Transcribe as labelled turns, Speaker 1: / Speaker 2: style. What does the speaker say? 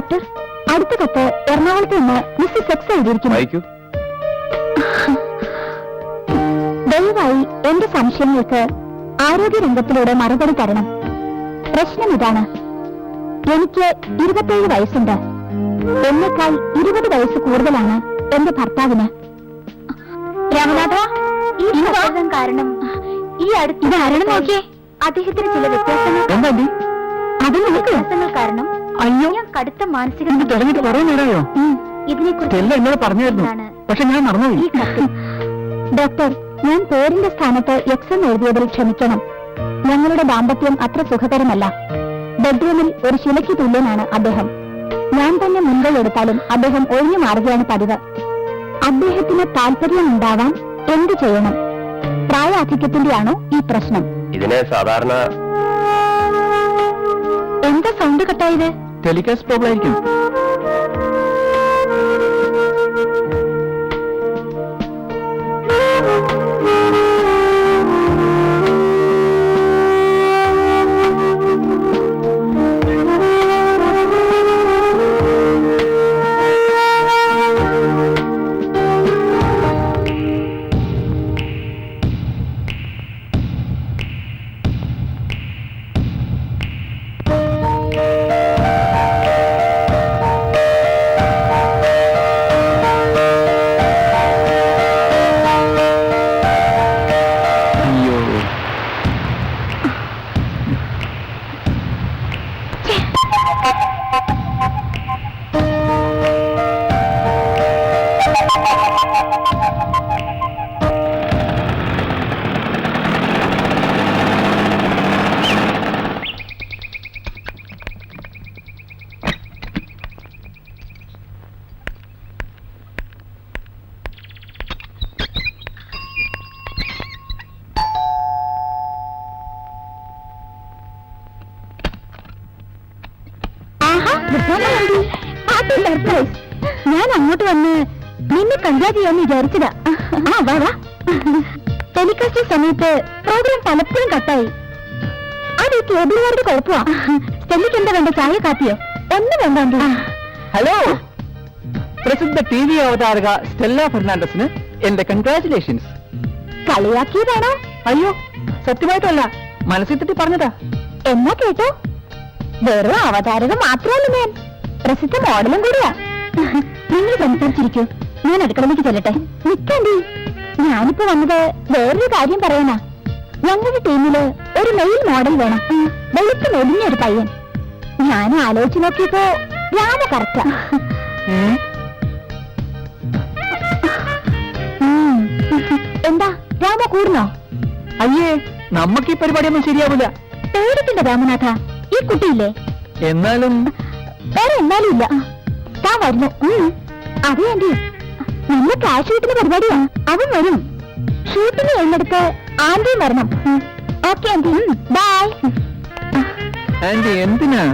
Speaker 1: Doctor അടുത്ത കത്ത് എറണാകുളത്ത് നിന്ന് മിസ് സെക്സ് എഴുതിയിരിക്കുന്നു. ദയവായി എന്റെ സംശയങ്ങൾക്ക് ആരോഗ്യരംഗത്തിലൂടെ മറുപടി തരണം. പ്രശ്നം ഇതാണ്. എനിക്ക് ഇരുപത്തേഴ് വയസ്സുണ്ട്. എന്നെക്കാൾ ഇരുപത് വയസ്സ് കൂടുതലാണ് എന്റെ ഭർത്താവിന്. രാമനാഥ ഈ സമ്മർദ്ദം കാരണം ഈ അടുത്ത് ഇതാരണം നോക്കിയേ. അദ്ദേഹത്തിന് ചില വ്യത്യാസങ്ങൾ
Speaker 2: എന്താ നീ
Speaker 1: അത് നമുക്ക് വ്യത്യാസങ്ങൾ കാരണം
Speaker 2: അയ്യോ.
Speaker 1: ഞാൻ കടുത്ത മാനസിക
Speaker 2: ഇത് തുടങ്ങിയിട്ട് കുറെ നേരമായോ?
Speaker 1: ഇതിനെ
Speaker 2: സ്റ്റെല്ല എന്നോട് പറഞ്ഞായിരുന്നു. പക്ഷെ ഞാൻ
Speaker 1: ഈ
Speaker 2: മറന്നുപോയി
Speaker 1: ഡോക്ടർ ഞാൻ പേരിന്റെ സ്ഥാനത്ത് എക്സ് എന്ന് എഴുതിയതിൽ ക്ഷമിക്കണം. ഞങ്ങളുടെ ദാമ്പത്യം അത്ര സുഖകരമല്ല. ബെഡ്റൂമിൽ ഒരു ശിലയ്ക്ക് തുല്യനാണ് അദ്ദേഹം. ഞാൻ തന്നെ മുൻകൈ എടുത്താലും അദ്ദേഹം ഒഴിഞ്ഞു മാറുകയാണ് പതിവ്. അദ്ദേഹത്തിന് താല്പര്യം ഉണ്ടാവാൻ എന്ത് ചെയ്യണം? പ്രായാധിക്യത്തിന്റെയാണോ ഈ പ്രശ്നം?
Speaker 3: ഇതിനെ സാധാരണ
Speaker 1: എന്താ സൗണ്ട് കട്ടായത്?
Speaker 2: ടെലികാസ്റ്റ് പ്രോബ്ലം ആയിരിക്കും
Speaker 1: Thank you. ഞാൻ അങ്ങോട്ട് വന്ന് നിന്നെ കൺഗ്രാറ്റ് ചെയ്യാന്ന് വിചാരിച്ചതാ. ആ വാ വാ. ടെലികാസ്റ്റ് സമയത്ത് പ്രോഗ്രാം പലപ്പോഴും കട്ടായി. അത് ഈ കേബിളുകാരുടെ കുഴപ്പമാ. സ്റ്റെല്ലിക്ക് എന്താ വേണ്ട? ചായ കാപ്പിയോ? ഒന്നും വേണ്ട
Speaker 2: ഹലോ. പ്രസിദ്ധ ടി വി അവതാരക സ്റ്റെല്ല ഫെർണാണ്ടസിന് എന്റെ കൺഗ്രാറ്റുലേഷൻസ്
Speaker 1: കളിയാക്കിയതാണോ?
Speaker 2: അയ്യോ സത്യമായിട്ടല്ല. മനസ്സിൽ തെറ്റി പറഞ്ഞതാ.
Speaker 1: എന്നാ കേട്ടോ? വെറും അവതാരക മാത്രമല്ല ഞാൻ പ്രസിദ്ധ മോഡലും കൂടിയാ. നിങ്ങൾ സംസാരിച്ചിരിക്കൂ. ഞാൻ അടുക്കളയിലേക്ക് ചെല്ലട്ടെ. നിൽക്കണ്ടി ഞാനിപ്പോ വന്നത് വേറൊരു കാര്യം പറയാനാ. ഞങ്ങളുടെ ടീമിൽ ഒരു മെയിൽ മോഡൽ വേണം. വെളുത്ത് മെലിഞ്ഞൊരു പയ്യൻ. ഞാൻ ആലോചിച്ച് നോക്കിയപ്പോ രാമ കറക്റ്റാ. എന്താ? രാമ കൂടുന്നോ?
Speaker 2: അയ്യേ നമുക്ക് ഈ പരിപാടിയൊന്നും ശരിയാവില്ല.
Speaker 1: പേടിക്കണ്ട രാമനാഥ. ഈ കുട്ടിയില്ലേ?
Speaker 2: എന്നാലും
Speaker 1: വേറെ എന്നാലും ഇല്ല. താൻ വരുന്നു. അതെ ആന്റി. നല്ല ക്യാഷ് കിട്ടുന്ന പരിപാടിയാ. അവൻ വരും. ഷൂട്ടിന് എഴുന്നെടുത്ത് ആന്റിയും വരണം. Okay aunty. ബൈ.
Speaker 2: ആന്റി എന്തിനാ?